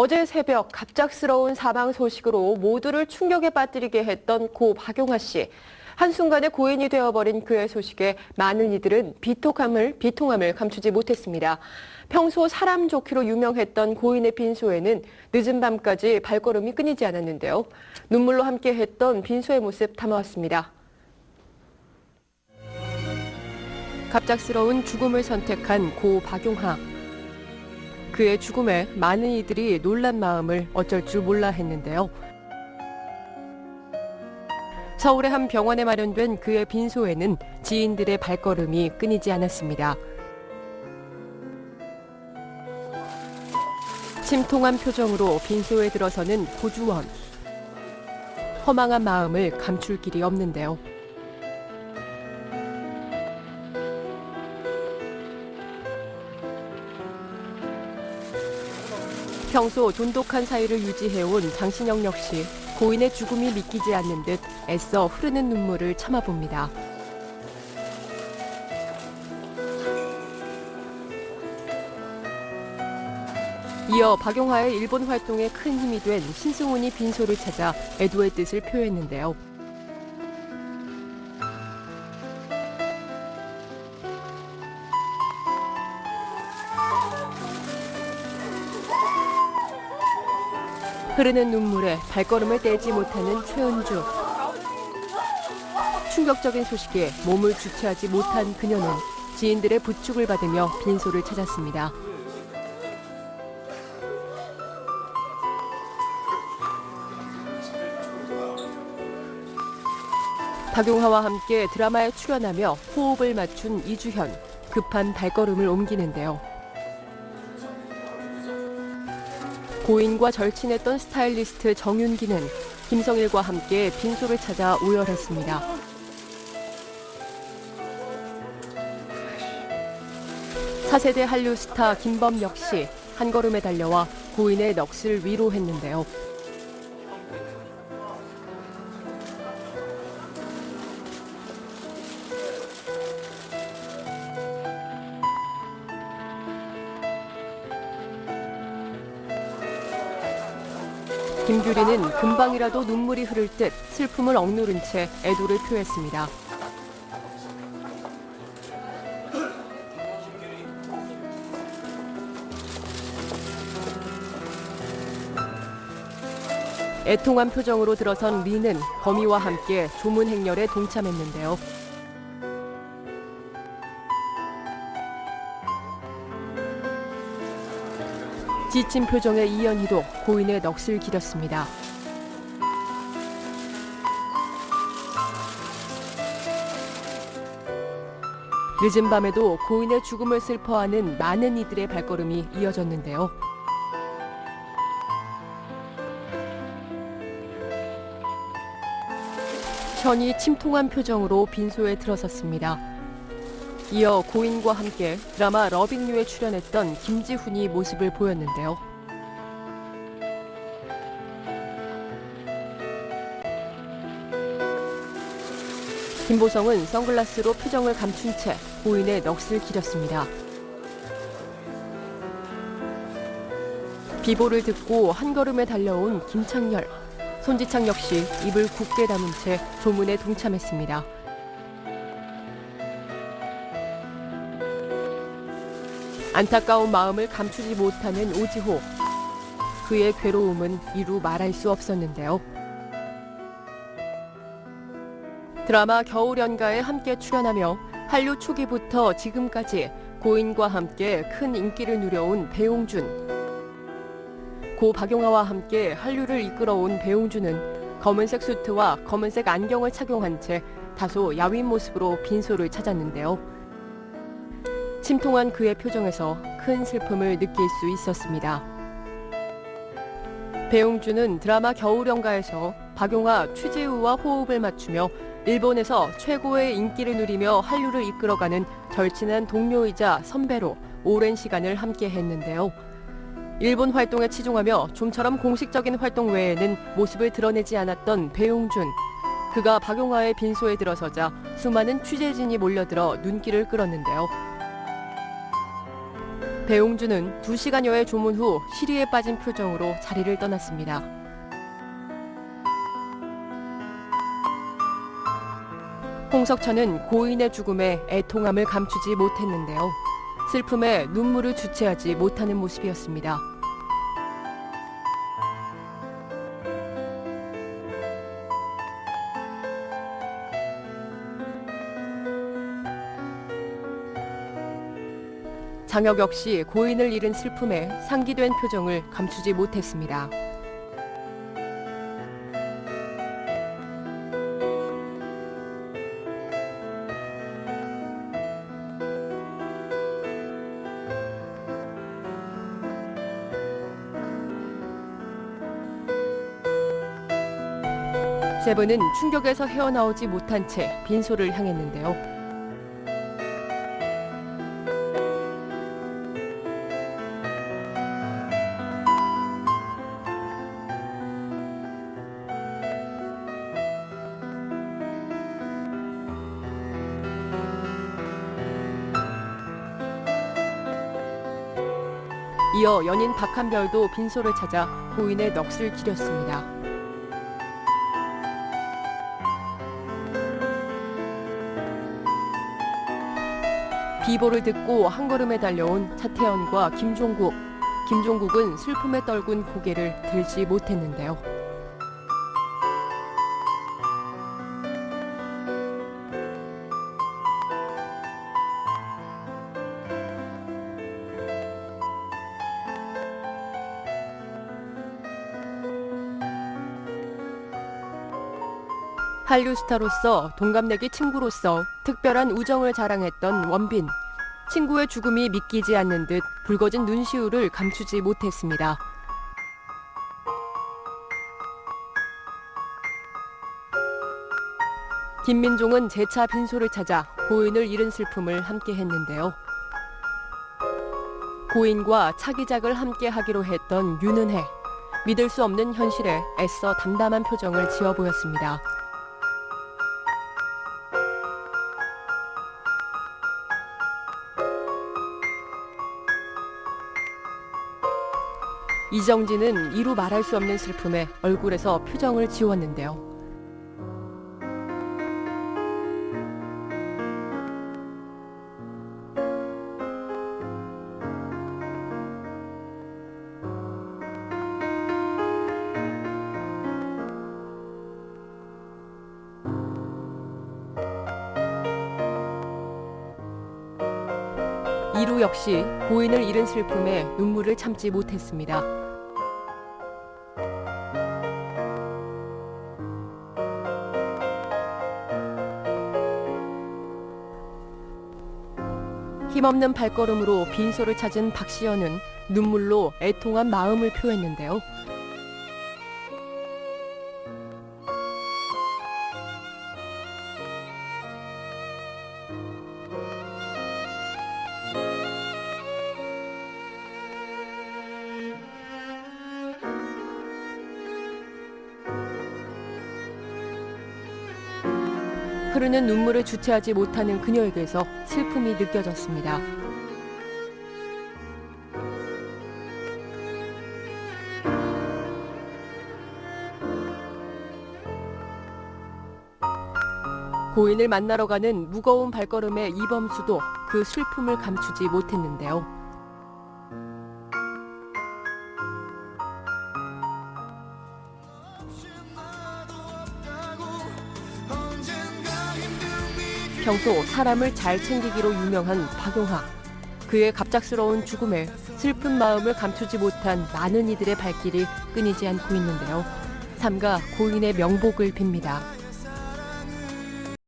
어제 새벽 갑작스러운 사망 소식으로 모두를 충격에 빠뜨리게 했던 고 박용하 씨. 한순간에 고인이 되어버린 그의 소식에 많은 이들은 비통함을, 비통함을 감추지 못했습니다. 평소 사람 좋기로 유명했던 고인의 빈소에는 늦은 밤까지 발걸음이 끊이지 않았는데요. 눈물로 함께 했던 빈소의 모습 담아왔습니다. 갑작스러운 죽음을 선택한 고 박용하. 그의 죽음에 많은 이들이 놀란 마음을 어쩔 줄 몰라 했는데요. 서울의 한 병원에 마련된 그의 빈소에는 지인들의 발걸음이 끊이지 않았습니다. 침통한 표정으로 빈소에 들어서는 고주원. 허망한 마음을 감출 길이 없는데요. 평소 돈독한 사이를 유지해온 장신영 역시 고인의 죽음이 믿기지 않는 듯 애써 흐르는 눈물을 참아봅니다. 이어 박용화의 일본 활동에 큰 힘이 된 신승훈이 빈소를 찾아 애도의 뜻을 표했는데요. 흐르는 눈물에 발걸음을 떼지 못하는 최은주. 충격적인 소식에 몸을 주체하지 못한 그녀는 지인들의 부축을 받으며 빈소를 찾았습니다. 박용화와 함께 드라마에 출연하며 호흡을 맞춘 이주현. 급한 발걸음을 옮기는데요. 고인과 절친했던 스타일리스트 정윤기는 김성일과 함께 빈소를 찾아 오열했습니다. 차세대 한류 스타 김범 역시 한 걸음에 달려와 고인의 넋을 위로했는데요. 김규리는 금방이라도 눈물이 흐를 듯 슬픔을 억누른 채 애도를 표했습니다. 애통한 표정으로 들어선 리는 거미와 함께 조문 행렬에 동참했는데요. 지친 표정의 이연희도 고인의 넋을 기렸습니다. 늦은 밤에도 고인의 죽음을 슬퍼하는 많은 이들의 발걸음이 이어졌는데요. 현이 침통한 표정으로 빈소에 들어섰습니다. 이어 고인과 함께 드라마 러빙유에 출연했던 김지훈이 모습을 보였는데요. 김보성은 선글라스로 표정을 감춘 채 고인의 넋을 기렸습니다. 비보를 듣고 한 걸음에 달려온 김창렬. 손지창 역시 입을 굳게 다문 채 조문에 동참했습니다. 안타까운 마음을 감추지 못하는 오지호. 그의 괴로움은 이루 말할 수 없었는데요. 드라마 겨울연가에 함께 출연하며 한류 초기부터 지금까지 고인과 함께 큰 인기를 누려온 배용준. 고 박용화와 함께 한류를 이끌어온 배용준은 검은색 수트와 검은색 안경을 착용한 채 다소 야윈 모습으로 빈소를 찾았는데요. 침통한 그의 표정에서 큰 슬픔을 느낄 수 있었습니다. 배용준은 드라마 겨울연가에서 박용화, 취재우와 호흡을 맞추며 일본에서 최고의 인기를 누리며 한류를 이끌어가는 절친한 동료이자 선배로 오랜 시간을 함께 했는데요. 일본 활동에 치중하며 좀처럼 공식적인 활동 외에는 모습을 드러내지 않았던 배용준. 그가 박용화의 빈소에 들어서자 수많은 취재진이 몰려들어 눈길을 끌었는데요. 배용준은 2시간여의 조문 후 시리에 빠진 표정으로 자리를 떠났습니다. 홍석천은 고인의 죽음에 애통함을 감추지 못했는데요. 슬픔에 눈물을 주체하지 못하는 모습이었습니다. 장혁 역시 고인을 잃은 슬픔에 상기된 표정을 감추지 못했습니다. 세븐은 충격에서 헤어나오지 못한 채 빈소를 향했는데요. 이어 연인 박한별도 빈소를 찾아 고인의 넋을 기렸습니다. 비보를 듣고 한 걸음에 달려온 차태현과 김종국. 김종국은 슬픔에 떨군 고개를 들지 못했는데요. 한류 스타로서 동갑내기 친구로서 특별한 우정을 자랑했던 원빈. 친구의 죽음이 믿기지 않는 듯 붉어진 눈시울을 감추지 못했습니다. 김민종은 재차 빈소를 찾아 고인을 잃은 슬픔을 함께 했는데요. 고인과 차기작을 함께 하기로 했던 윤은혜. 믿을 수 없는 현실에 애써 담담한 표정을 지어 보였습니다. 이정진은 이루 말할 수 없는 슬픔에 얼굴에서 표정을 지웠는데요. 이루 역시 고인을 잃은 슬픔에 눈물을 참지 못했습니다. 힘없는 발걸음으로 빈소를 찾은 박시연은 눈물로 애통한 마음을 표했는데요. 흐르는 눈물을 주체하지 못하는 그녀에게서 슬픔이 느껴졌습니다. 고인을 만나러 가는 무거운 발걸음의 이범수도 그 슬픔을 감추지 못했는데요. 평소 사람을 잘 챙기기로 유명한 박용하. 그의 갑작스러운 죽음에 슬픈 마음을 감추지 못한 많은 이들의 발길이 끊이지 않고 있는데요. 삼가 고인의 명복을 빕니다.